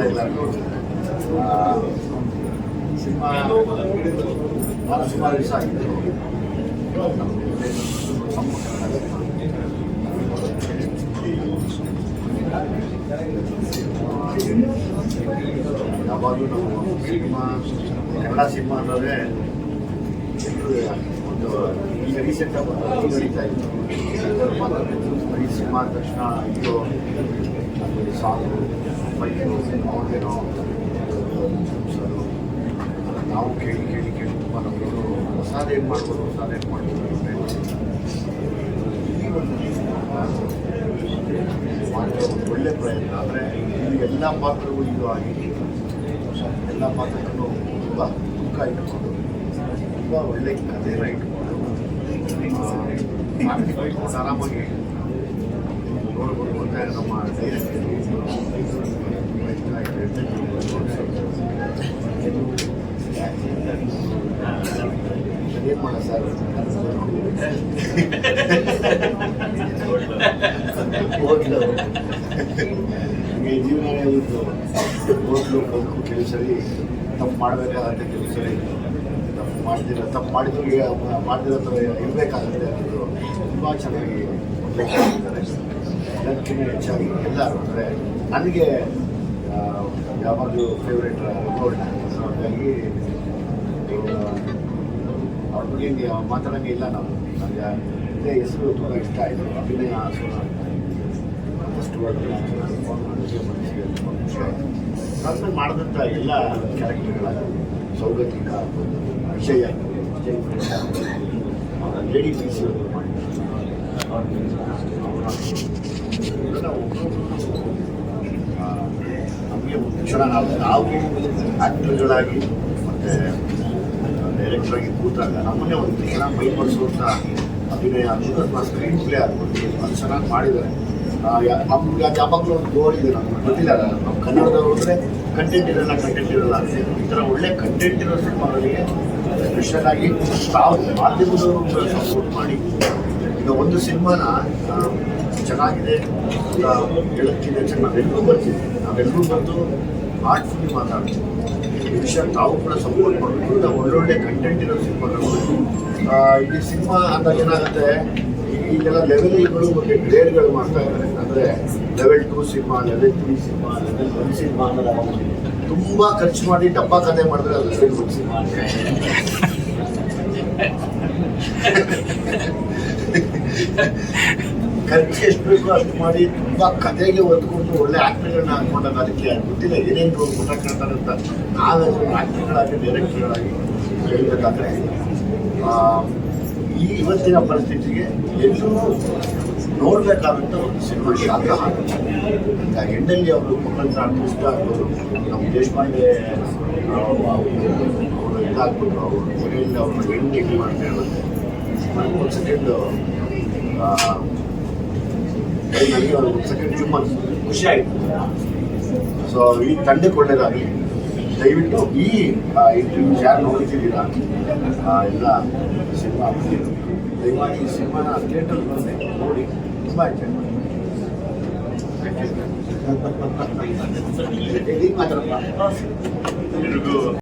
arreglar cosas. Para sumar el saco. La próxima, la próxima, la próxima, ಒಂದು ಈಗ ರೀಸೆಂಟಾಗಿ ನಡೀತಾ ಇತ್ತು ಈ ಸಿನಿಮಾ ತಕ್ಷಣ ಇದು ಸಾಂಗು ಬೈಕು ಅವ್ರಿಗೇನೋ ನಾವು ಕೇಳಿ ಕೇಳಿ ಕೇಳಿ ತುಂಬ ನಮ್ಮವರು ಹೊಸದೇನು ಮಾಡ್ಬೋದು ಹೊಸದೇನು ಮಾಡ್ಬೋದು ಮಾಡಿರೋ ಒಂದು ಒಳ್ಳೆ ಪ್ರಯತ್ನ ಅಂದರೆ ಎಲ್ಲ ಪಾತ್ರಗಳು ಇದು ಆಗಿ ಎಲ್ಲ ಪಾತ್ರಗಳು ತುಂಬ ದುಃಖ ಇಟ್ಕೊಂಡು ತುಂಬ ಒಳ್ಳೆ ಕಥೆನ ಇಟ್ಕೊಂಡು ಆರಾಮಾಗಿ ನೋಡ್ಬೋದು ಮತ್ತು ನಮ್ಮ ಏನು ಮಾಡ ಸರ್ ನಿಮಗೆ ಜೀವನವೇ ಒಂದು ಹೋಟ್ಲು ಬದುಕು ಕೆಲವು ಸರಿ ತಪ್ಪು ಮಾಡಬೇಕಾದಂಥ ಕೆಲವು ಸರಿ ಮಾಡ್ದಿರ ತಪ್ಪು ಮಾಡಿದ್ರು ಮಾಡಿದಿರೋ ಥರ ಇರಬೇಕಾಗುತ್ತೆ. ಅನ್ನೋದು ತುಂಬ ಚೆನ್ನಾಗಿ ಲೆಕ್ಕಿದ್ದಾರೆ ಎಲ್ಲದಕ್ಕಿಂತ ಹೆಚ್ಚಾಗಿ ಎಲ್ಲರೂ, ಅಂದರೆ ನನಗೆ ಯಾವಾಗಲೂ ಫೇವ್ರೇಟ್ ರೋಡ್ ಹಾಗಾಗಿ ಅವ್ರ ಬಗ್ಗೆ ಮಾತಾಡೋಂಗೆ ಇಲ್ಲ ನಾವು ನನಗೆ ಇದೇ ಹೆಸರು ತುಂಬ ಇಷ್ಟ. ಆಯಿತು ಅಭಿನಯ ಫಸ್ಟ್ ನಾನು ಮಾಡಿದಂಥ ಎಲ್ಲ ಕ್ಯಾರೆಕ್ಟರ್ಗಳ ಸೌಗತಿಕ ವಿಷಯ. ಲೇಡಿ ಪಿ ಸಿ ನಮಗೆ ತಕ್ಷಣ ನಾವು ನಾವು ಆ್ಯಕ್ಟರ್ಗಳಾಗಿ ಮತ್ತು ಡೈರೆಕ್ಟ್ರಾಗಿ ಕೂತಾಗ ನಮ್ಮನ್ನೇ ಒಂದು ತಕ್ಷಣ ಮೈಪಡಿಸುವಂಥ ಅಭಿನಯ ಅನ್ನೋದು ಅಥವಾ ಸ್ಕ್ರೀನ್ ಪ್ಲೇ ಆಗ್ಬೋದು. ಅದು ಚೆನ್ನಾಗಿ ಮಾಡಿದ್ದಾರೆ. ನಮ್ಗೆ ಯಾವಾಗಲೂ ಒಂದು ಗೋಲ್ ಇದೆ ನಮ್ಗೆ, ಗೊತ್ತಿಲ್ಲ ನಮ್ಮ ಕನ್ನಡದವ್ರು ಅಂದರೆ ಕಂಟೆಂಟ್ ಇರಲ್ಲ ಕಂಟೆಂಟ್ ಇರಲ್ಲ ಅಂತ ಈ ಥರ ಒಳ್ಳೆ ಕಂಟೆಂಟ್ ಇರೋ ಸಿನಿಮಾಗಳಿಗೆ ಸ್ಪೆಷಲ್ ಆಗಿ ತಾವು ಮಾಧ್ಯಮದವರು ಸಪೋರ್ಟ್ ಮಾಡಿ. ಈಗ ಒಂದು ಸಿನಿಮಾನ ಚೆನ್ನಾಗಿದೆ ಅಂತ ಹೇಳೋಕ್ಕಿಂತ ಹೆಚ್ಚಾಗಿ ನಾವೆಲ್ಲರೂ ಬರ್ತೀವಿ ನಾವೆಲ್ಲರೂ ಬಂದು ಆರ್ಟ್ಫುಲ್ಲಿ ಮಾತಾಡ್ತೀವಿ ಈ ವಿಷಯ ತಾವು ಕೂಡ ಸಪೋರ್ಟ್ ಮಾಡಬೇಕು ಒಳ್ಳೊಳ್ಳೆ ಕಂಟೆಂಟ್ ಇರೋ ಸಿನಿಮಾಗಳು ಈ ಸಿನಿಮಾ ಅಂದಾಗ ಏನಾಗುತ್ತೆ ಈಗೆಲ್ಲ ಲೆವೆಲ್ಗಳು ಮತ್ತು ಗ್ರೇಡ್ಗಳು ಮಾಡ್ತಾ ಇದ್ದಾರೆ. ಅಂದರೆ level two cinema level three cinema level one cinema ಅನ್ನೋದು ತುಂಬ ಖರ್ಚು ಮಾಡಿ ಡಬ್ಬ ಕಥೆ ಮಾಡಿದ್ರೆ ಅದು ಲೆವೆಲ್ ಒನ್ ಸಿನಿಮಾ ಖರ್ಚು ಎಷ್ಟು ಬೇಕೋ ಅಷ್ಟು ಮಾಡಿ ತುಂಬ ಕತೆಗೆ ಒತ್ಕೊಂಡು ಒಳ್ಳೆ ಆ್ಯಕ್ಟರ್ಗಳನ್ನ ಹಾಕೊಂಡಾಗ ಅದಕ್ಕೆ ಗೊತ್ತಿಲ್ಲ. ಏನೇನು ರೋಲ್ ಕೊಟ್ಟಾಕ್ತಾರೆ ಅಂತ ನಾವೆಲ್ಲರೂ ಆ್ಯಕ್ಟರ್ಗಳಾಗಿ ಡೈರೆಕ್ಟರ್ಗಳಾಗಿ ಹೇಳಬೇಕಾದ್ರೆ ಈ ಇವತ್ತಿನ ಪರಿಸ್ಥಿತಿಗೆ ಎಲ್ಲರೂ ನೋಡಬೇಕಾದಂಥ ಒಂದು ಸಿನಿಮಾ ಶಾಖಾಹಾರ ಈಗ ಎಂಡಲ್ಲಿ ಅವರು ಮಕ್ಕಳ ಆರ್ಟಿಸ್ಟ್ ಆಗ್ಬೋದು. ನಮ್ಮ ದೇಶಪಾಂಡೆ ಅವರು ಇದಾಗ್ಬಿಟ್ಟು ಅವರು ಮನೆಯಲ್ಲಿ ಅವ್ರನ್ನ ಹೆಣ್ಣು ಮಾಡ್ತಾ ಇರುತ್ತೆ ಒಂದು ಸೆಕೆಂಡು ನನಗೆ ಒಂದು ಸೆಕೆಂಡ್ ಹ್ಯೂಮನ್ ಖುಷಿ ಆಯಿತು. ಸೊ ಈ ತಂಡಕ್ಕೆ ಒಳ್ಳೇದಾಗಲಿ. ದಯವಿಟ್ಟು ಈ ಇಂಟರ್ವ್ಯೂ ಯಾರು ನೋಡ್ತಿದ್ದೀರಾ ಎಲ್ಲ ಸಿನಿಮಾ ದಯಮಾಡಿ ಈ ಸಿನಿಮಾನ ಥಿಯೇಟರ್ ಬಂದೆ ನೋಡಿ. ತುಂಬ ಎಂಜಾಯ್ ಮಾಡಿ ಈಗ ಮಾತಾಡಪ್ಪ